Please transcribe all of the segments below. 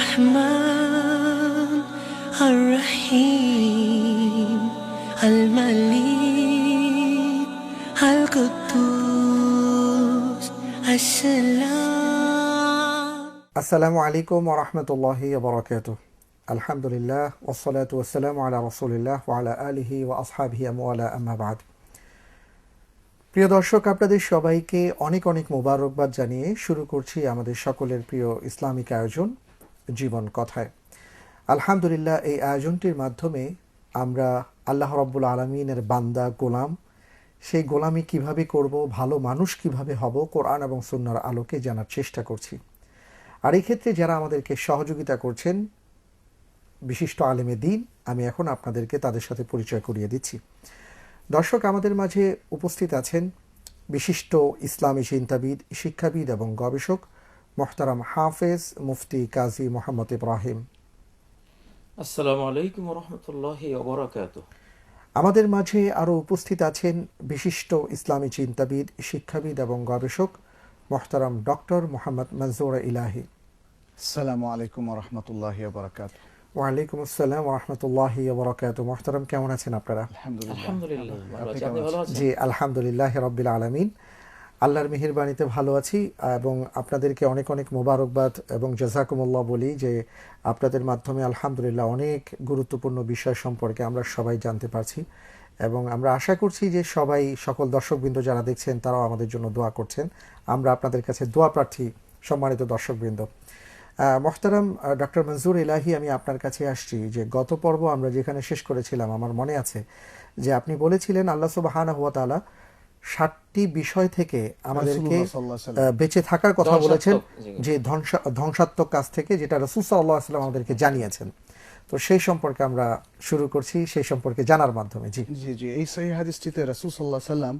الرحمن الرحيم الملك القدوس السلام আসসালামু আলাইকুম ওরহমতুল্লাহি বরকাত আলহামদুলিল্লাহ ওসলাত ওসালাম আলা রসুলিল্লাহ ওয়ালা আলিহি ও আসহাবিহি আমওয়ালা আম্মাবাদ প্রিয় দর্শক আপনাদের সবাইকে অনেক অনেক মোবারকবাদ জানিয়ে শুরু করছি আমাদের সকলের প্রিয় ইসলামিক আয়োজন জীবন কথায় আলহামদুলিল্লাহ, এই আয়োজনটির মাধ্যমে আমরা আল্লাহ রব্বুল আলমিনের বান্দা, গোলাম, সেই গোলামি কীভাবে করব, ভালো মানুষ কীভাবে হব, কোরআন এবং সুন্নার আলোকে জানার চেষ্টা করছি। আর এই ক্ষেত্রে যারা আমাদেরকে সহযোগিতা করছেন, বিশিষ্ট আলেমে দিন, আমি এখন আপনাদেরকে তাদের সাথে পরিচয় করিয়ে দিচ্ছি। দর্শক, আমাদের মাঝে উপস্থিত আছেন বিশিষ্ট ইসলামী চিন্তাবিদ, শিক্ষাবিদ এবং গবেষক মোহতারাম হাফেজ মুফতি কাজী মোহাম্মদ ইব্রাহিম আসসালামু আলাইকুম রহমতুল্লাহ ওবরাকাত আমাদের মাঝে আরও উপস্থিত আছেন বিশিষ্ট ইসলামী চিন্তাবিদ শিক্ষাবিদ এবং গবেষক মোহতারাম ডক্টর মোহাম্মদ মনজুর ইলাহি। আসসালামু আলাইকুম রহমতুল্লাহ বারাকাত ওয়ালাইকুম আসসালাম রহমতুল্লাহি বরকাত মোহতারাম কেমন আছেন আপনারা? আলহামদুলিল্লাহ। জি আলহামদুলিল্লাহ রব্বিল আলমিন। আল্লাহর মেহেরবানিতে ভালো আছি এবং আপনাদেরকে অনেক অনেক মোবারকবাদ এবং জাজাকুমুল্লাহ বলি যে আপনাদের মাধ্যমে আলহামদুলিল্লাহ অনেক গুরুত্বপূর্ণ বিষয় সম্পর্কে আমরা সবাই জানতে পারছি এবং আমরা আশা করছি যে সবাই সকল দর্শকবৃন্দ যারা দেখছেন তারাও আমাদের জন্য দোয়া করছেন। আমরা আপনাদের কাছে দোয়া প্রার্থী, সম্মানিত দর্শকবৃন্দ। মোহতারাম ডক্টর মনজুর ইলাহি, আমি আপনার কাছে আসছি যে গত পর্ব আমরা যেখানে শেষ করেছিলাম, আমার মনে আছে যে আপনি বলেছিলেন আল্লাহ সুবাহানা হুয়া তাআলা ষাটটি বিষয় থেকে আমাদেরকে রাসূলুল্লাহ সাল্লাল্লাহু আলাইহি ওয়াসাল্লাম। আহ, বেঁচে থাকার কথা বলেছেন যে ধ্বংসাত্মক কাজ থেকে যেটা রসুল সাল্লাহ আসলাম আমাদেরকে জানিয়েছেন। তো সেই সম্পর্কে আমরা শুরু করছি সেই সম্পর্কে জানার মাধ্যমে জি। জি জি। এই সহি হাদিসটিতে রাসূল সাল্লাহ সাল্লাম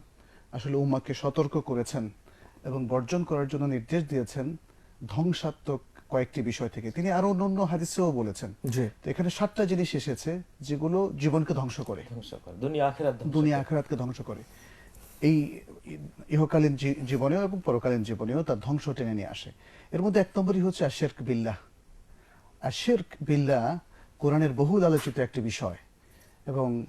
আসলে উম্মাকে সতর্ক করেছেন এবং বর্জন করার জন্য নির্দেশ দিয়েছেন ধ্বংসাত্মক কয়েকটি বিষয় থেকে। তিনি আরও অন্যান্য হাদিসেও বলেছেন। জি। তো এখানে সাতটা জিনিস এসেছে যেগুলো জীবনকে ধ্বংস করে। ধ্বংস করে। দুনিয়া আখিরাত ধ্বংস দুনিয়া করে। ধ্বংস করে। এই ইহকালীন জীবনেও এবং পরকালীন জীবনেও তার ধ্বংস টেনে নিয়ে আসে। এর মধ্যে এক নম্বরই হচ্ছে আশেরক বিল্লাহ। আশেরক বিল্লাহ কোরআনের বহুল আলোচিত একটি বিষয় এবং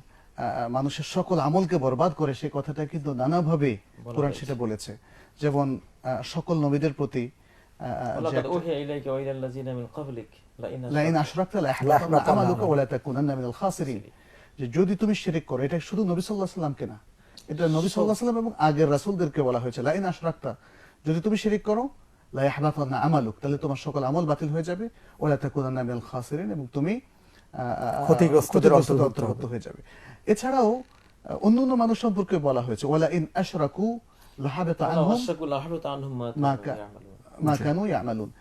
মানুষের সকল আমলকে বরবাদ করে সে কথাটা কিন্তু নানাভাবে কোরআন সেটা বলেছে। যেমন আহ, সকল নবীদের প্রতি যদি তুমি শিরক করো এটা শুধু নবী সাল্লাল্লাহু আলাইহি সাল্লামকে না এটা নবী সাল্লাম এবং আগের রাসূলদেরকে বলা হয়েছে লাইন আশরাকতা যদি তুমি শিরক করো আমালুক তাহলে তোমার সকল আমল বাতিল হয়ে যাবে ওয়া লা তাকুনান্না খাসিরিন এবং তুমি ক্ষতিগ্রস্তদের অন্তর্ভুক্ত হয়ে যাবে। এছাড়াও আহ, অন্যান্য মানুষ সম্পর্কে বলা হয়েছে ওয়ালা ইন আশরাকু লাহাবাতা আনহুম মা কানু ইয়ামালুন।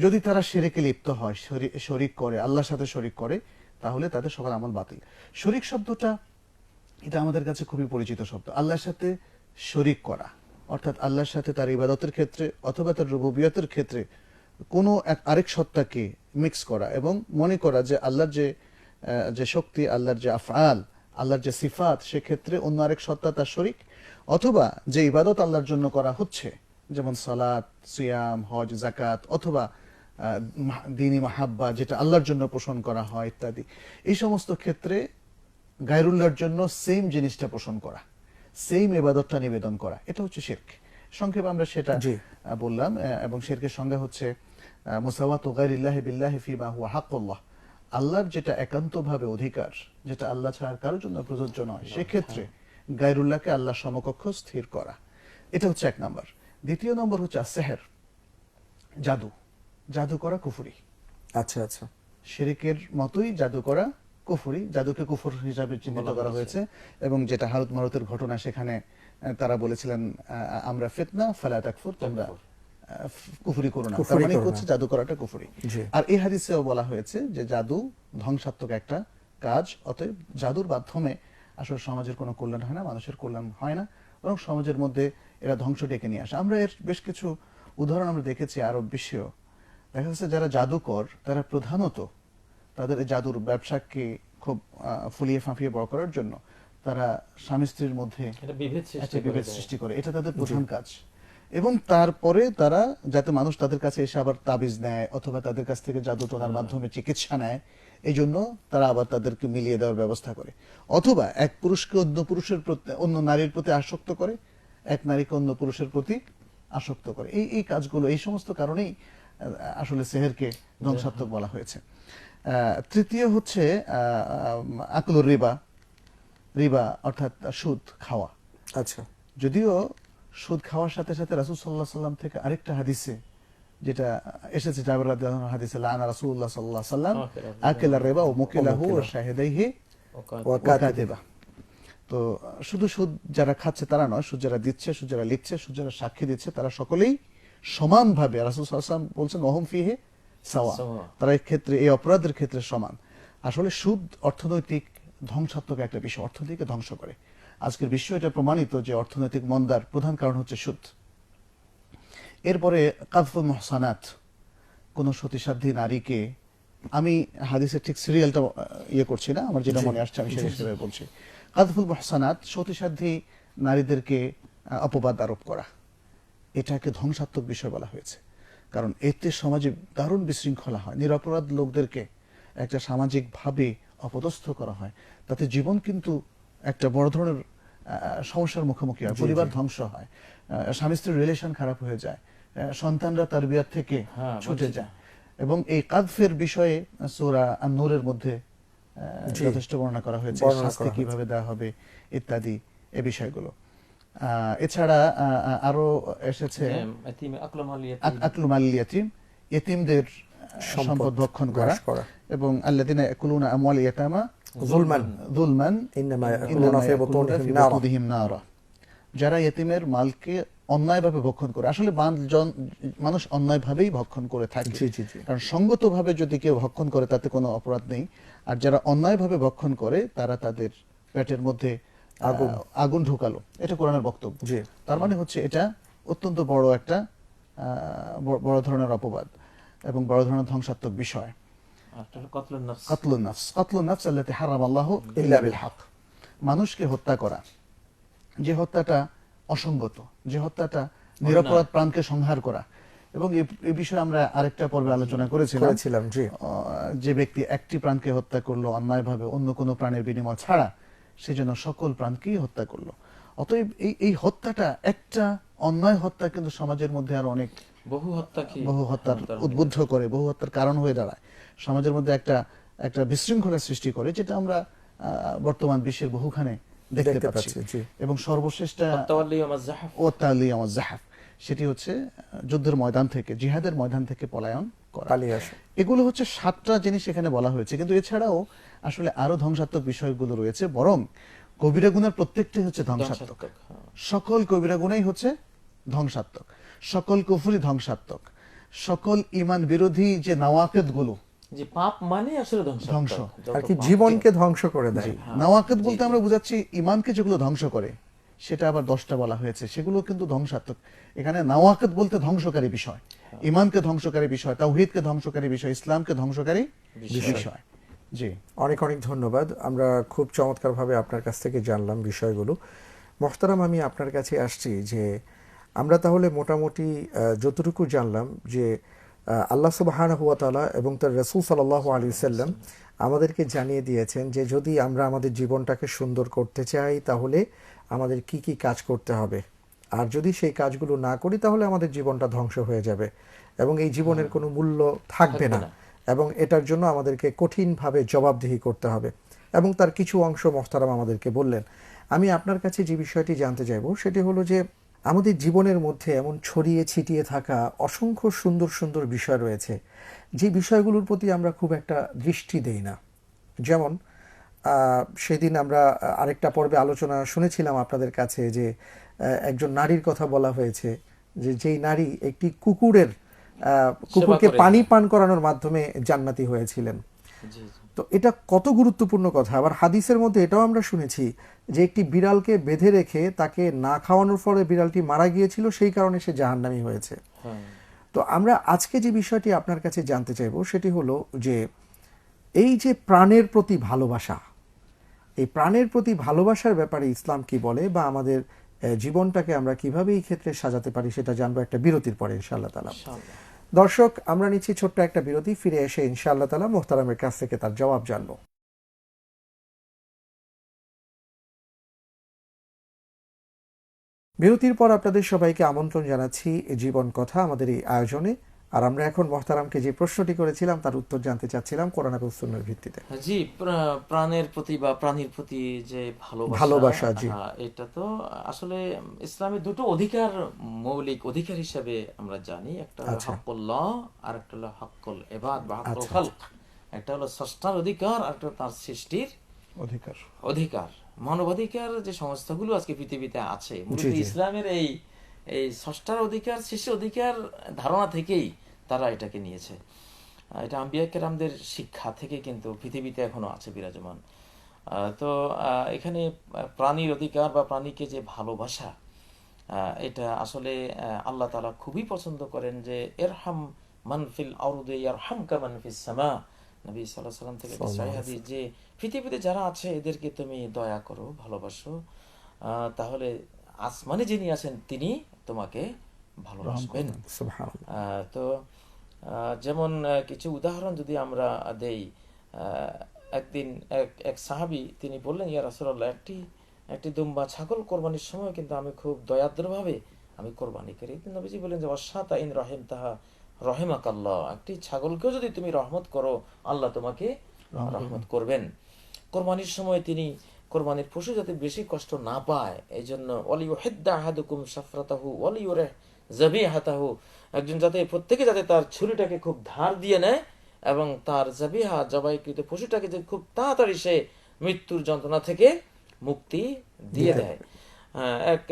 যদি তারা শিরকে লিপ্ত হয় শরি- শরিক করে আল্লাহর সাথে শরিক করে তাহলে তাদের সকল আমল বাতিল। শরিক শব্দটা এটা আমাদের কাছে খুবই পরিচিত শব্দ। আল্লাহর সাথে শরিক করা, অর্থাৎ আল্লাহর সাথে তার ইবাদতের ক্ষেত্রে অথবা তার রুবুবিয়তের ক্ষেত্রে কোনো এক আরেক সত্তাকে মিক্স করা এবং মনে করা যে আল্লাহর যে যে শক্তি, আল্লাহর যে আফআল, আল্লাহর যে সিফাত, সেক্ষেত্রে অন্য আরেক সত্তা তার শরিক। অথবা যে ইবাদত আল্লাহর জন্য করা হচ্ছে, যেমন সালাত, সিয়াম, হজ জাকাত অথবা দিনী মাহাব্বা, যেটা আল্লাহর জন্য পোষণ করা হয় ইত্যাদি। এই সমস্ত ক্ষেত্রে গায়রুল্লাহর জন্য সেম জিনিসটা পোষণ করা সেম এবাদতটা নিবেদন করা এটা হচ্ছে শিরক। সংক্ষেপে আমরা সেটা বললাম এবং শিরকের সংজ্ঞা হচ্ছে মুসাওয়াত গায়রিল্লাহি বিল্লাহি ফিমা হুয়া হাক্কুল্লাহ। আল্লাহর যেটা একান্তভাবে অধিকার যেটা আল্লাহ ছাড়া কারোর জন্য প্রযোজ্য নয় সেক্ষেত্রে গায়রুল্লাহকে আল্লাহ সমকক্ষ স্থির করা। এটা হচ্ছে এক নম্বর। দ্বিতীয় নম্বর হচ্ছে সেহের জাদু। জাদু করা কুফুরি। আচ্ছা আচ্ছা। শিরিকের মতোই জাদু করা কুফুরি জাদুকে কুফর হিসাবে চিহ্নিত করা হয়েছে এবং যেটা হারত মারতের ঘটনা সেখানে তারা বলেছিলেন আমরা ফিতনা ফালা তাকফুর তোমরা কুফরি করো না। তার মানে হচ্ছে জাদু করাটা কুফরি। আর এই হাদিসেও বলা হয়েছে যে জাদু ধ্বংসাত্মক একটা কাজ অতএব জাদুর মাধ্যমে আসলে সমাজের কোনো কল্যাণ হয় না মানুষের কল্যাণ হয় না বরং সমাজের মধ্যে এরা ধ্বংস ডেকে নিয়ে আসে। আমরা এর বেশ কিছু উদাহরণ আমরা দেখেছি আরব বিশ্বেও। দেখা যাচ্ছে যারা জাদুকর তারা প্রধানত তাদের এই জাদুর ব্যবসাকে খুব ফুলিয়ে ফাঁপিয়ে বড় করার জন্য তারা স্বামী স্ত্রীর মধ্যে বিভেদ সৃষ্টি করে এটা তাদের প্রধান কাজ। এবং তারপরে তারা যাতে মানুষ তাদের কাছে এসে আবার তাবিজ নেয় অথবা তাদের কাছ থেকে জাদু টোনার মাধ্যমে চিকিৎসা নেয় এই জন্য তারা আবার তাদেরকে মিলিয়ে দেওয়ার ব্যবস্থা করে। অথবা এক পুরুষকে অন্য পুরুষের প্রতি অন্য নারীর প্রতি আসক্ত করে এক নারীকে অন্য পুরুষের প্রতি আসক্ত করে। এই এই কাজগুলো এই সমস্ত কারণেই আহ, আসলে সেহেরকে ধ্বংসাত্মক বলা হয়েছে। তৃতীয় হচ্ছে আকলুর রিবা। রিবা অর্থাৎ সুদ খাওয়া। আচ্ছা। যদিও সুদ খাওয়ার সাথে সাথে রাসুল সাল্লাহ সাল্লাম থেকে আরেকটা হাদিসে যেটা এসেছে জাবের রাদিয়াল্লাহু হাদিসে লানা রাসূলুল্লাহ সাল্লাল্লাহু আলাইহি সাল্লাম আকিলা রিবা ও মুকিলাহু ওয়া শাহিদাইহি ওয়া ওয়াকাতিবা তো শুধু সুদ যারা খাচ্ছে তারা নয় সুদ যারা দিচ্ছে সুদ যারা লিখছে সুদ যারা সাক্ষী দিচ্ছে তারা সকলেই সমানভাবে রাসূল সাল্লাল্লাহু আলাইহি সাল্লাম বলছেন ওহম ফিহে সাওয়া। তারা এই ক্ষেত্রে এই অপরাধের ক্ষেত্রে সমান। আসলে সুদ অর্থনৈতিক ধ্বংসাত্মক একটা বিষয় অর্থনীতিকে ধ্বংস করে। আজকের বিশ্ব এটা প্রমাণিত যে অর্থনৈতিক মন্দার প্রধান কারণ হচ্ছে সুদ। এরপরে কাফুল মহসানাত কোন সতীসাধ্যী নারীকে আমি হাদিসের ঠিক সিরিয়ালটা ইয়ে করছি না আমার যেটা মনে আসছে আমি সেটা হিসেবে বলছি। কাদফুল মহসানাত সতীসাধ্যী নারীদেরকে অপবাদ আরোপ করা। এটাকে ধ্বংসাত্মক বিষয় বলা হয়েছে। কারণ এতে সমাজে দারুণ বিশৃঙ্খলা হয়। নিরপরাধ লোকদেরকে একটা সামাজিকভাবে অপদস্থ করা হয়। তাতে জীবন কিন্তু একটা বড় ধরনের সমস্যার মুখোমুখি হয়। পরিবার ধ্বংস হয়। স্বামী স্ত্রীর রিলেশন খারাপ হয়ে যায়। সন্তানরা তার বিয়ার থেকে হ্যাঁ, ছুটে যায়। এবং এই কাদফের বিষয়ে সুরা আর নূরের মধ্যে যথেষ্ট বর্ণনা করা হয়েছে। শাস্তি কীভাবে দেওয়া হবে ইত্যাদি এ বিষয়গুলো। এছাড়া আরও এসেছে যে এতিমে আকলম আল ইয়াতিম। আক- আকলুম আল ইয়াতিম ইতিমদের সম্পদ ভক্ষণ করা এবং আল্লাযিনা ইয়াকুলুনা আমওয়াল ইয়াতামা জুলমান যুলমান ইন্নামা ইয়াকুলুনা ফি বুতুনিহিম নারা। নারা। যারা ইতিমের মালকে অন্যায়ভাবে ভক্ষণ করে আসলে বান- জন- মানুষ অন্যায়ভাবেই ভক্ষণ করে থাকে জি, জি, জি। কারণ সঙ্গতভাবে যদি কেউ ভক্ষণ করে তাতে কোনো অপরাধ নেই আর যারা অন্যায়ভাবে ভক্ষণ করে তারা তাদের পেটের মধ্যে আগুন। আগুন ঢুকালো। এটা কোরআনের বক্তব্য। জি। তার মানে হচ্ছে এটা অত্যন্ত বড় একটা বড়- ধরনের অপবাদ এবং বড় ধরনের ধ্বংসাত্মক বিষয়। হক। মানুষকে হত্যা করা যে হত্যাটা অসঙ্গত যে হত্যাটা নিরপরাধ প্রাণকে সংহার করা এবং এ- এ বিষয়ে আমরা আরেকটা পর্বে আলোচনা করেছিলাম। যে ব্যক্তি একটি প্রাণকে হত্যা করল অন্যায়ভাবে অন্য কোনো প্রাণের বিনিময় ছাড়া সেজন্য সকল প্রাণকেই হত্যা করল। অতএব এই এই হত্যাটা একটা অন্যায় হত্যা কিন্তু সমাজের মধ্যে আর অনেক বহু হত্যা কি? বহু হত্যার উদ্বুদ্ধ করে বহু হত্যার কারণ হয়ে দাঁড়ায়। সমাজের মধ্যে একটা একটা বিশৃঙ্খলা সৃষ্টি করে যেটা আমরা আহ, বর্তমান বিশ্বের বহুখানে দেখতে পাচ্ছি। এবং সর্বশেষটা আমার জাহাফ সেটি হচ্ছে যুদ্ধের ময়দান থেকে জিহাদের ময়দান থেকে পলায়ন করা। এগুলো হচ্ছে সাতটা জিনিস এখানে বলা হয়েছে। কিন্তু এছাড়াও আসলে আরও ধ্বংসাত্মক বিষয়গুলো রয়েছে বরং কবিরা গুণের প্রত্যেকটাই হচ্ছে ধ্বংসাত্মক। হ্যাঁ। সকল কবিরা গুণাই হচ্ছে ধ্বংসাত্মক। সকল কুফরি ধ্বংসাত্মক। সকল ইমান বিরোধী যে নওয়াকেদগুলো যে পাপ মানে আসলে ধ্বংস। আর কি জীবনকে ধ্বংস করে দেয়। নওয়াকেদ বলতে আমরা বুঝাচ্ছি ইমানকে যেগুলো ধ্বংস করে সেটা আবার দশটা বলা হয়েছে। সেগুলো কিন্তু ধ্বংসাত্মক। এখানে নওয়াকেদ বলতে ধ্বংসকারী বিষয়। ইমানকে ধ্বংসকারী বিষয় তাওহিদকে ধ্বংসকারী বিষয় ইসলামকে ধ্বংসকারী বিষয়। জি। অনেক অনেক ধন্যবাদ। আমরা খুব চমৎকারভাবে আপনার কাছ থেকে জানলাম বিষয়গুলো। মোহতারাম আমি আপনার কাছে আসছি যে আমরা তাহলে মোটামুটি যতটুকু জানলাম যে আল্লাহ সুবাহান হুয়া তালা এবং তার রসুল সাল্লাহ আলী সাল্লাম আমাদেরকে জানিয়ে দিয়েছেন যে যদি আমরা আমাদের জীবনটাকে সুন্দর করতে চাই তাহলে আমাদের কি কি কাজ করতে হবে? আর যদি সেই কাজগুলো না করি তাহলে আমাদের জীবনটা ধ্বংস হয়ে যাবে এবং এই জীবনের কোনো মূল্য থাকবে না। এবং এটার জন্য আমাদেরকে কঠিনভাবে জবাবদিহি করতে হবে এবং তার কিছু অংশ মোহতারাম আমাদেরকে বললেন। আমি আপনার কাছে যে বিষয়টি জানতে চাইব সেটি হলো যে আমাদের জীবনের মধ্যে এমন ছড়িয়ে ছিটিয়ে থাকা অসংখ্য সুন্দর সুন্দর বিষয় রয়েছে। যে বিষয়গুলোর প্রতি আমরা খুব একটা দৃষ্টি দেই না। যেমন সেদিন আমরা আরেকটা পর্বে আলোচনা শুনেছিলাম আপনাদের কাছে যে একজন নারীর কথা বলা হয়েছে যে যেই নারী একটি কুকুরের কুকুরকে করে। পানি পান করানোর মাধ্যমে জান্নাতি হয়েছিলেন। তো এটা কত গুরুত্বপূর্ণ কথা আবার হাদিসের মধ্যে এটাও আমরা শুনেছি যে একটি বিড়ালকে বেঁধে রেখে তাকে না খাওয়ানোর ফলে বিড়ালটি মারা গিয়েছিল সেই কারণে সে জাহান্নামী হয়েছে হ্যাঁ। তো আমরা আজকে যে বিষয়টি আপনার কাছে জানতে চাইব সেটি হলো যে এই যে প্রাণের প্রতি ভালোবাসা এই প্রাণের প্রতি ভালোবাসার ব্যাপারে ইসলাম কি বলে বা আমাদের জীবনটাকে আমরা কীভাবে এই ক্ষেত্রে সাজাতে পারি সেটা জানব একটা বিরতির পরে ইনশাআল্লাহ তালা দর্শক আমরা নিচ্ছি ছোট্ট একটা বিরতি ফিরে এসে ইনশাআল্লাহ তালা মোহতারামের কাছ থেকে তার জবাব জানব। বিরতির পর আপনাদের সবাইকে আমন্ত্রণ জানাচ্ছি জীবন কথা আমাদের এই আয়োজনে। আর আমরা এখন মহতারামকে যে প্রশ্নটি করেছিলাম তার উত্তর জানতে চাচ্ছিলাম কোরআন এবং সুন্নাহর ভিত্তিতে জি প্রাণের প্রতি বা প্রাণীর প্রতি যে ভালোবাসা ভালোবাসা, জি। এটা তো আসলে ইসলামে দুটো অধিকার মৌলিক অধিকার হিসাবে আমরা জানি একটা হলো আচ্ছা। হাক্কুল্লাহ আর একটা হলো হাক্কুল এবাদ বা হাক্কুল আচ্ছা, খালক একটা হলো স্রষ্টার অধিকার আর একটা তার সৃষ্টির অধিকার অধিকার মানবাধিকার যে সংস্থাগুলো আজকে পৃথিবীতে আছে মূলত। ইসলামের এই এই ষষ্ঠার অধিকার শিশু অধিকার ধারণা থেকেই তারা এটাকে নিয়েছে। এটা আম্বিয়া কেরামদের শিক্ষা থেকে কিন্তু পৃথিবীতে এখনও আছে বিরাজমান। তো এখানে প্রাণীর অধিকার বা প্রাণীকে যে ভালোবাসা এটা আসলে আল্লাহ তালা খুবই পছন্দ করেন যে এরহাম মানফিল আউরুদে ইয়ারহাম কা মানফিস সামা। নবী সাল্লাহ সাল্লাম থেকে হাদিস যে পৃথিবীতে যারা আছে এদেরকে তুমি দয়া করো ভালোবাসো। তাহলে আসমানে যিনি আছেন তিনি তোমাকে ভালোবাসবেন। তো যেমন কিছু উদাহরণ যদি আমরা দেই একদিন এক এক সাহাবি তিনি বললেন ইয়া রাসূলুল্লাহ একটি একটি দুম্বা ছাগল কোরবানির সময় কিন্তু আমি খুব দয়াদ্রভাবে আমি কোরবানি করি। নবীজি বললেন যে অসাতা ইন রহিম তাহা রহেমাকাল্লাহ একটি ছাগলকেও যদি তুমি রহমত করো আল্লাহ তোমাকে রহমত করবেন। কোরবানির সময় তিনি কোরবানির পশু যাতে বেশি কষ্ট না পায় এই জন্য অলিউ হেদ্দা হাদুকুম সাফরাতাহু অলিউ রে জাবি হাতাহু একজন যাতে প্রত্যেকে যাতে তার ছুরিটাকে খুব ধার দিয়ে নেয় এবং তার জাবিহা জবাইকৃত পশুটাকে যে খুব তাড়াতাড়ি সে মৃত্যুর যন্ত্রণা থেকে মুক্তি দিয়ে দেয় এক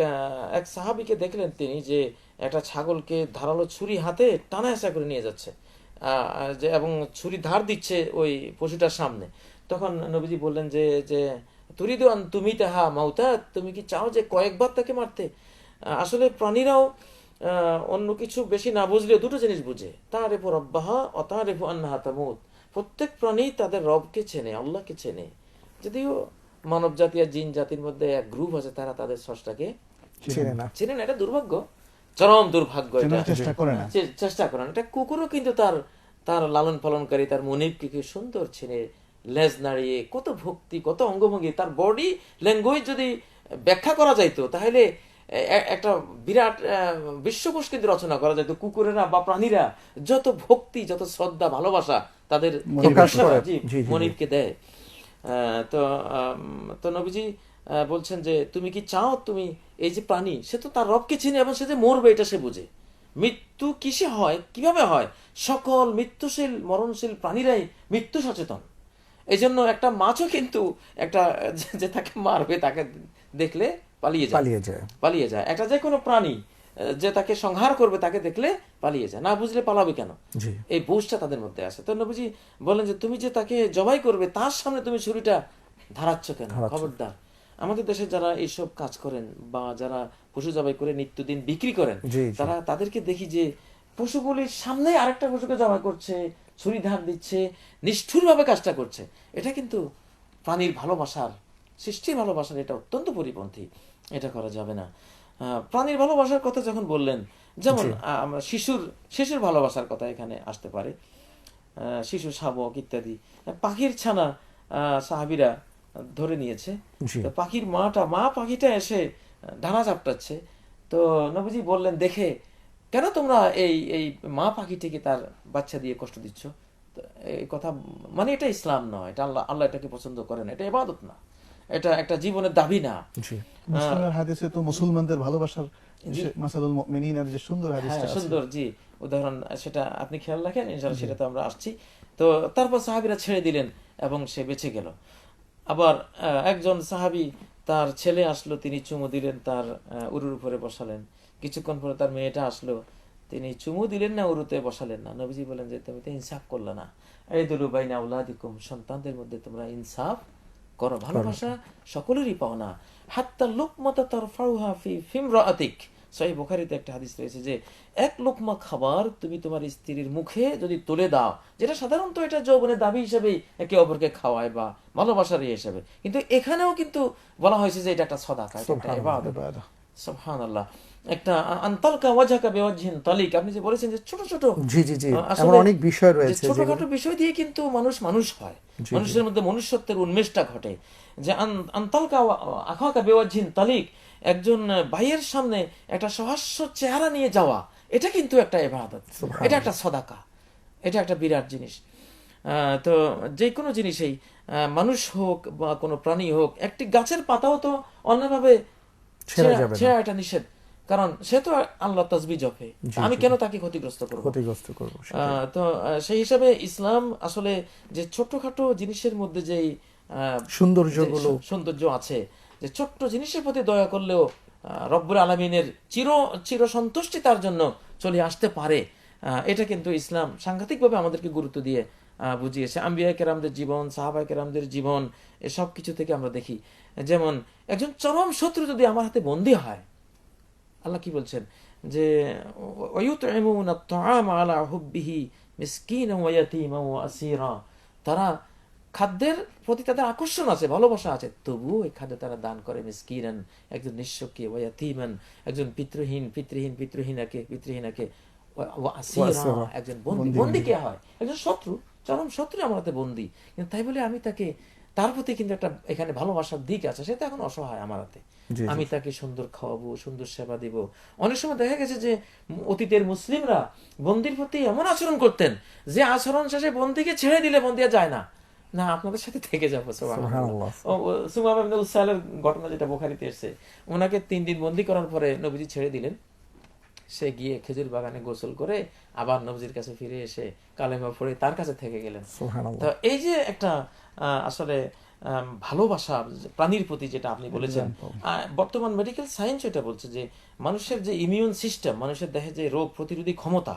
এক সাহাবিকে দেখলেন তিনি যে একটা ছাগলকে ধারালো ছুরি হাতে টানা হেঁচা করে নিয়ে যাচ্ছে এবং ছুরি ধার দিচ্ছে ওই পশুটার সামনে। তখন নবীজি বললেন যে যে তুরিদু তুমি তাহা মাউতা তুমি কি চাও যে কয়েকবার তাকে মারতে? আসলে প্রাণীরাও অন্য কিছু বেশি না বুঝলে দুটো জিনিস বুঝে। তার আন্নাহা তামুদ প্রত্যেক প্রাণী তাদের রবকে চেনে আল্লাহকে চেনে। যদিও মানব জাতি আর জিন জাতির মধ্যে এক গ্রুপ আছে তারা তাদের স্রষ্টাকে চেনে না। চেনে না এটা দুর্ভাগ্য। চরম দুর্ভাগ্য এটা। চেষ্টা করে না। চে- চেষ্টা করেন এটা কুকুরও কিন্তু তার তার লালন পালনকারী তার মনিবকে কি সুন্দর ছেড়ে লেজ নাড়িয়ে কত ভক্তি কত অঙ্গভঙ্গি তার বডি ল্যাঙ্গুয়েজ যদি ব্যাখ্যা করা যাইতো তাহলে একটা বিরাট বিশ্বকোষ কিন্তু রচনা করা যাইতো। কুকুরেরা বা প্রাণীরা যত ভক্তি যত শ্রদ্ধা ভালোবাসা তাদের। মনিবকে দেয়। তো তো নবীজি আহ, বলছেন যে তুমি কি চাও তুমি এই যে প্রাণী সে তো তার রবকে চিনে এবং সে যে মরবে এটা সে বুঝে। মৃত্যু কিসে হয় কীভাবে হয়? সকল মৃত্যুশীল মরণশীল প্রাণীরাই মৃত্যু সচেতন। এই জন্য একটা মাছও কিন্তু একটা যে- তাকে মারবে তাকে দেখলে পালিয়ে যায়। পালিয়ে যায়। পালিয়ে যায়। একটা যে কোনো প্রাণী যে তাকে সংহার করবে তাকে দেখলে পালিয়ে যায়। না বুঝলে পালাবে কেন? এই বুঝটা তাদের মধ্যে আছে। তো নবীজি বলেন যে তুমি যে তাকে জবাই করবে তার সামনে তুমি ছুরিটা ধারাচ্ছ কেন? খবরদার। আমাদের দেশে যারা এইসব কাজ করেন বা যারা পশু জবাই করে নিত্যদিন বিক্রি করেন। তারা তাদেরকে দেখি যে পশুগুলির সামনে আরেকটা পশুকে জবাই করছে ছুরি ধার দিচ্ছে নিষ্ঠুরভাবে কাজটা করছে। এটা কিন্তু প্রাণীর ভালোবাসার সৃষ্টির ভালোবাসার এটা অত্যন্ত পরিপন্থী। এটা করা যাবে না। প্রাণীর ভালোবাসার কথা যখন বললেন যেমন আমরা শিশুর শিশুর ভালোবাসার কথা এখানে আসতে পারে। শিশু শাবক ইত্যাদি। পাখির ছানা সাহাবিরা ধরে নিয়েছে। তো পাখির মাটা মা পাখিটা এসে ডানা চাপটাচ্ছে। তো নবীজি বললেন দেখে কেন তোমরা এই এই মা পাখিটিকে তার বাচ্চা দিয়ে কষ্ট দিচ্ছ? এই কথা মানে এটা ইসলাম নয় এটা আল্লাহ আল্লাহ এটাকে পছন্দ করেন এটা ইবাদত না এটা একটা জীবনের দাবি না। হাদিসে তো মুসলমানদের ভালোবাসার যে মাসাদুল মুমিনিনের যে সুন্দর হাদিসটা হ্যাঁ আছে। সুন্দর জি। উদাহরণ সেটা আপনি খেয়াল রাখেন ইনশাআল্লাহ সেটা তো আমরা আসছি। তো তারপর সাহাবিরা ছেড়ে দিলেন এবং সে বেঁচে গেল। আবার আহ, একজন সাহাবি তার ছেলে আসলো তিনি চুমু দিলেন তার আহ, উরুর উপরে বসালেন। কিছুক্ষণ পরে তার মেয়েটা আসলো। তিনি চুমু দিলেন না উরুতে বসালেন না। নবীজি বলেন যে তুমি তো ইনসাফ করলে না। এই দুলু বাইনা উলাদিকুম সন্তানদের মধ্যে তোমরা ইনসাফ করো। ভালোবাসা সকলেরই পাওনা হাত্তা লোকমাতা তার ফাউহা ফি ফিমরাতিক সহি বুখারীতে একটা হাদিস রয়েছে যে এক লোকমা খাবার তুমি তোমার স্ত্রীর মুখে যদি তুলে দাও যেটা সাধারণত এটা যৌবনের দাবি হিসেবে একে অপরকে খাওয়ায় বা ভালোবাসার ইয়ে হিসেবে। কিন্তু এখানেও কিন্তু বলা হয়েছে যে এটা একটা সদাকা এটা একটা। ইবাদত। একটা আন্তালকা ওয়াজাকা বেওয়াজহিন তালিক। আপনি যে বলেছেন যে ছোট ছোট জি, জি, জি। এমন অনেক বিষয় রয়েছে ছোটখাটো বিষয় দিয়ে কিন্তু মানুষ মানুষ হয়। মানুষের মধ্যে মনুষ্যত্বের উন্মেষটা ঘটে। যে আন্তালকা আখাকা বেওয়াজহিন তালিক একজন ভাইয়ের সামনে একটা সহাস্য চেহারা নিয়ে যাওয়া এটা কিন্তু একটা ইবাদত। এটা একটা সদাকা। এটা একটা বিরাট জিনিস। আহ, তো যে কোনো জিনিসেই আহ, মানুষ হোক বা কোনো প্রাণী হোক একটি গাছের পাতাও তো অন্যভাবে। ছেঁড়া এটা নিষেধ। কারণ সে তো আল্লাহ তসবি জপে। আমি কেন তাকে ক্ষতিগ্রস্ত করব? ক্ষতিগ্রস্ত করব তো সেই হিসাবে ইসলাম আসলে যে ছোটখাটো জিনিসের মধ্যে যেই আহ, সৌন্দর্যগুলো। সৌন্দর্য আছে যে ছোট্ট জিনিসের প্রতি দয়া করলেও আহ, রব্বুল আলমিনের চির চির সন্তুষ্টি তার জন্য চলে আসতে পারে। আহ, এটা কিন্তু ইসলাম সাংঘাতিকভাবে আমাদেরকে গুরুত্ব দিয়ে আহ, বুঝিয়েছে। আম্বিয়া কেরামদের জীবন সাহাবা কেরামদের জীবন এসব কিছু থেকে আমরা দেখি। যেমন একজন চরম শত্রু যদি আমার হাতে বন্দী হয় আল্লাহ কি বলছেন? যে তারা খাদ্যের প্রতি তাদের আকর্ষণ আছে ভালোবাসা আছে। এই খাদ্য তারা দান করে একজন নিঃস্বকে একজন পিতৃহীন পিতৃহীন পিতৃহীনাকে পিতৃহীনাকে। একজন বন্দী বন্দী কে হয়? একজন শত্রু চরম শত্রু আমার হাতে বন্দী। কিন্তু তাই বলে আমি তাকে তার প্রতি কিন্তু একটা এখানে ভালোবাসার দিক আছে সে তো এখন অসহায় আমার হাতে। আমি তাকে সুন্দর খাওয়াবো সুন্দর সেবা দিব। অনেক সময় দেখা গেছে যে অতীতের মুসলিমরা বন্দির প্রতি এমন আচরণ করতেন যে আচরণ শেষে বন্দিকে ছেড়ে দিলে বন্দিয়া যায় না। না আপনাদের সাথে থেকে যাব সুবহানাল্লাহ। সুমাম ইবনে ঘটনা যেটা বোখারিতে এসেছে ওনাকে তিন দিন বন্দি করার পরে নবীজি ছেড়ে দিলেন। সে গিয়ে খেজুর বাগানে গোসল করে আবার নবজির কাছে ফিরে এসে কালেমা পড়ে তার কাছে থেকে গেলেন। তো এই যে একটা আসলে ভালোবাসা প্রাণীর প্রতি যেটা আপনি বলেছেন বর্তমান মেডিকেল সায়েন্স এটা বলছে যে মানুষের যে ইমিউন সিস্টেম মানুষের দেহে যে রোগ প্রতিরোধী ক্ষমতা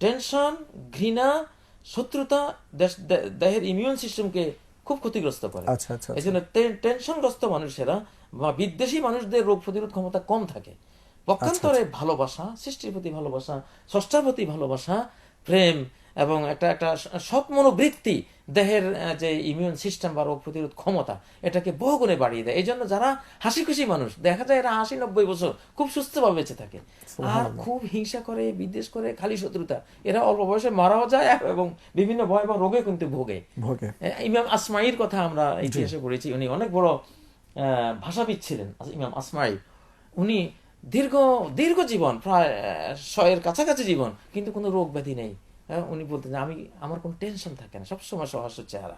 টেনশন ঘৃণা শত্রুতা দেহের ইমিউন সিস্টেমকে খুব ক্ষতিগ্রস্ত করে। আচ্ছা, আচ্ছা, এই জন্য টেন- টেনশনগ্রস্ত মানুষেরা বা বিদ্বেষী মানুষদের রোগ প্রতিরোধ ক্ষমতা কম থাকে। পক্ষান্তরে ভালোবাসা সৃষ্টির প্রতি ভালোবাসা ষষ্ঠার প্রতি ভালোবাসা প্রেম এবং একটা একটা সৎ মনোবৃত্তি দেহের যে ইমিউন সিস্টেম বা রোগ প্রতিরোধ ক্ষমতা এটাকে বহুগুণে বাড়িয়ে দেয়। এই জন্য যারা হাসি খুশি মানুষ দেখা যায় এরা আশি নব্বই বছর খুব সুস্থভাবে বেঁচে থাকে। আর খুব হিংসা করে বিদ্বেষ করে খালি শত্রুতা। এরা অল্প বয়সে মারাও যায় এবং বিভিন্ন ভয় বা রোগে কিন্তু ভোগে। ভোগে। ইমাম আসমাইর কথা আমরা ইতিহাসে পড়েছি। উনি অনেক বড় ভাষাবিদ ছিলেন ইমাম আসমাই। উনি দীর্ঘ দীর্ঘ জীবন প্রায় শয়ের কাছাকাছি জীবন কিন্তু কোনো রোগ ব্যাধি নেই। হ্যাঁ, উনি বলতেন আমি আমার কোনো টেনশন থাকে না সবসময় সহাস্য চেহারা।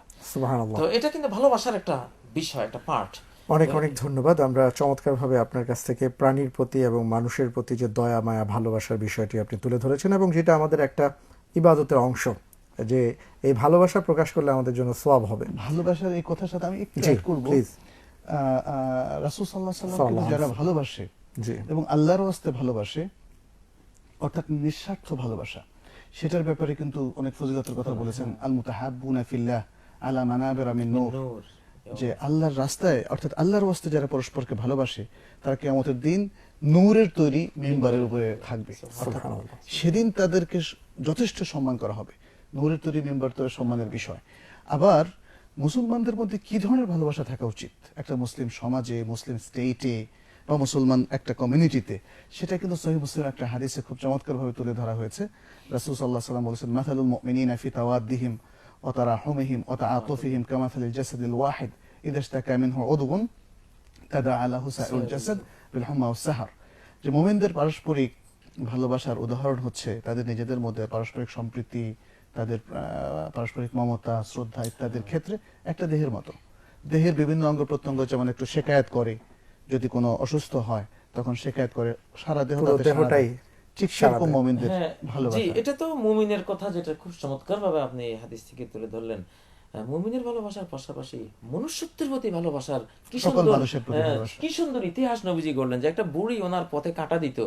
তো এটা কিন্তু ভালোবাসার একটা বিষয় একটা পার্ট অনেক অনেক ধন্যবাদ। আমরা চমৎকারভাবে আপনার কাছ থেকে প্রাণীর প্রতি এবং মানুষের প্রতি যে দয়া মায়া ভালোবাসার বিষয়টি আপনি তুলে ধরেছেন এবং যেটা আমাদের একটা ইবাদতের অংশ যে এই ভালোবাসা প্রকাশ করলে আমাদের জন্য সোয়াব হবে। ভালোবাসার এই কথার সাথে আমি একটু অ্যাড করব. রাসুল সাল্লাহ যারা ভালোবাসে এবং আল্লাহর ওয়াস্তে ভালোবাসে অর্থাৎ নিঃস্বার্থ ভালোবাসা। সেটার ব্যাপারে কিন্তু অনেক ফজিলতের কথা বলেছেন। আল মুতাহাব্বুনা ফিল্লাহ আলা মানাবিরা মিন নূর। যে আল্লাহর রাস্তায় অর্থাৎ আল্লাহর ওয়াস্তে যারা পরস্পরকে ভালোবাসে তারা কিয়ামতের দিন নূরের তৈরি মেম্বারের উপরে থাকবে। সেদিন তাদেরকে যথেষ্ট সম্মান করা হবে। নূরের তৈরি মেম্বার তো সম্মানের বিষয়। আবার মুসলমানদের মধ্যে কি ধরনের ভালোবাসা থাকা উচিত? একটা মুসলিম সমাজে মুসলিম স্টেটে বা মুসলমান একটা কমিউনিটিতে সেটা কিন্তু সহি মুসলিম একটা হাদিসে খুব চমৎকারভাবে তুলে ধরা হয়েছে। রাসূল আলাইহি সাল্লাম বলেছেন, মাথালুল মুমিনিনা ফি তাওয়াদ্দিহিম ওয়া তারাহুমিহিম ওয়া তাআতুফিহিম কামাথালিল জাসাদিল ওয়াহিদ। ইযা ইশতাকা মিনহু উদগুন তাদা আলাহু সাইরুল জাসাদ বিল ওয়াস সাহার। যে মোমেনদের পারস্পরিক ভালোবাসার উদাহরণ হচ্ছে তাদের নিজেদের মধ্যে পারস্পরিক সম্প্রীতি, তাদের পারস্পরিক মমতা, শ্রদ্ধা ইত্যাদির ক্ষেত্রে একটা দেহের মতো। দেহের বিভিন্ন অঙ্গ প্রত্যঙ্গ যেমন একটু শেকায়াত করে যদি কোনো অসুস্থ হয় তখন শেখায়ত করে সারা দেহ দেহটাই ঠিক সেরকম মুমিনদের হ্যাঁ, জি এটা তো মুমিনের কথা যেটা খুব চমৎকার ভাবে আপনি এই হাদিস থেকে তুলে ধরলেন। মুমিনের ভালোবাসার পাশাপাশি মনুষ্যত্বের প্রতি ভালোবাসার কি সুন্দর হ্যাঁ, কি সুন্দর ইতিহাস নবীজি করলেন যে একটা বুড়ি ওনার পথে কাটা দিত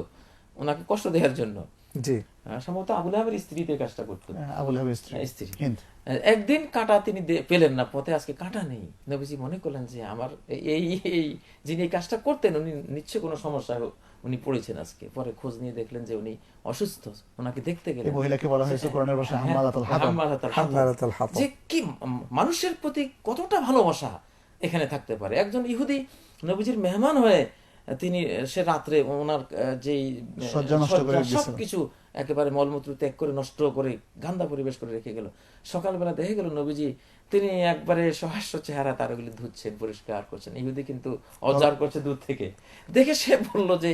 ওনাকে কষ্ট দেওয়ার জন্য। জি। সম্ভবত আবুল আহাবের স্ত্রীতে কাজটা করতো আবুল হাবিব স্ত্রী। হ্যাঁ, হিন্দ। একদিন কাঁটা তিনি পেলেন না পথে আজকে কাঁটা নেই। নবীজি মনে করলেন যে আমার এই- এই যিনি এই কাজটা করতেন উনি নিশ্চয় কোনো সমস্যা উনি পড়েছেন আজকে। পরে খোঁজ নিয়ে দেখলেন যে উনি অসুস্থ। ওনাকে দেখতে গেলেন। এই মহিলাকে বলা হয়েছে কোরআনের ভাষায় হাতাব। যে কি মানুষের প্রতি কতটা ভালোবাসা এখানে থাকতে পারে। একজন ইহুদি নবীজির মেহমান হয়ে তিনি সে রাত্রে ওনার যেই। সবকিছু একেবারে মলমূত্র ত্যাগ করে নষ্ট করে গান্দা পরিবেশ করে রেখে গেল। সকালবেলা দেখে গেল নবীজি তিনি একবারে সহাস্য চেহারা তার ওগুলি ধুচ্ছেন পরিষ্কার করছেন। ইহুদি কিন্তু অজার করছে দূর থেকে। দেখে সে বলল যে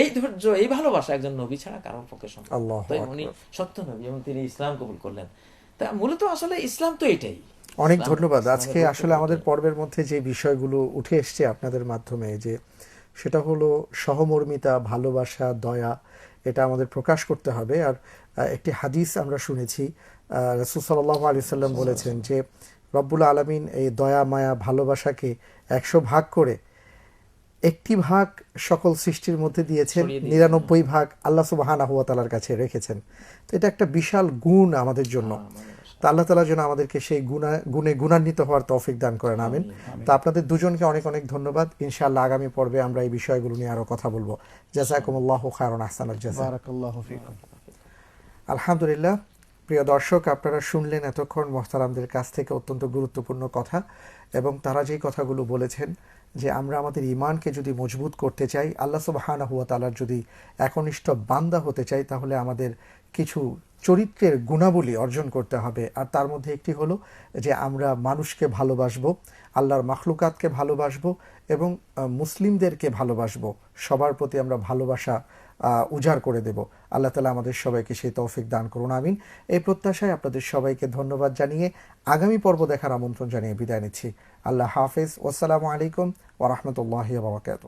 এই ধৈর্য এই ভালোবাসা একজন নবী ছাড়া কারোর পক্ষে সম্ভব তাই উনি সত্য নবী এবং তিনি ইসলাম কবুল করলেন। তা মূলত আসলে ইসলাম তো এটাই। অনেক ধন্যবাদ। আজকে আসলে আমাদের পর্বের মধ্যে যে বিষয়গুলো উঠে এসছে আপনাদের মাধ্যমে যে সেটা হলো সহমর্মিতা ভালোবাসা দয়া এটা আমাদের প্রকাশ করতে হবে। আর একটি হাদিস আমরা শুনেছি রসুল সাল্লাহ আলি সাল্লাম বলেছেন যে রব্বুল আলমিন এই দয়া মায়া ভালোবাসাকে একশো ভাগ করে একটি ভাগ সকল সৃষ্টির মধ্যে দিয়েছেন। নিরানব্বই ভাগ আল্লাহ সুবাহানা হুয়া তালার কাছে রেখেছেন। তো এটা একটা বিশাল গুণ আমাদের জন্য। তা আল্লাহ তালা যেন আমাদেরকে সেই গুণা গুণে গুণান্বিত হওয়ার তৌফিক দান করেন আমিন। তা আপনাদের দুজনকে অনেক অনেক ধন্যবাদ। ইনশাআল্লাহ আগামী পর্বে আমরা এই বিষয়গুলো নিয়ে আরও কথা বলব। জাজাকুমুল্লাহ খায়রুন ফিকুম। আলহামদুলিল্লাহ প্রিয় দর্শক আপনারা শুনলেন এতক্ষণ মোহতারামদের কাছ থেকে অত্যন্ত গুরুত্বপূর্ণ কথা এবং তারা যেই কথাগুলো বলেছেন যে আমরা আমাদের ইমানকে যদি মজবুত করতে চাই, আল্লাহ সুবাহানা হুয়া তালার যদি একনিষ্ঠ বান্দা হতে চাই, তাহলে আমাদের কিছু চরিত্রের গুণাবলী অর্জন করতে হবে। আর তার মধ্যে একটি হলো যে আমরা মানুষকে ভালোবাসবো, আল্লাহর মাখলুকাতকে ভালোবাসবো এবং মুসলিমদেরকে ভালোবাসবো। সবার প্রতি আমরা ভালোবাসা উজাড় করে দেব। আল্লাহ তালা আমাদের সবাইকে সেই তৌফিক দান করুন, আমিন। এই প্রত্যাশায় আপনাদের সবাইকে ধন্যবাদ জানিয়ে আগামী পর্ব দেখার আমন্ত্রণ জানিয়ে বিদায় নিচ্ছি। আল্লাহ হাফেজ। ওসালামু আলাইকুম ওরহমতুল্লাহ বাবরকাত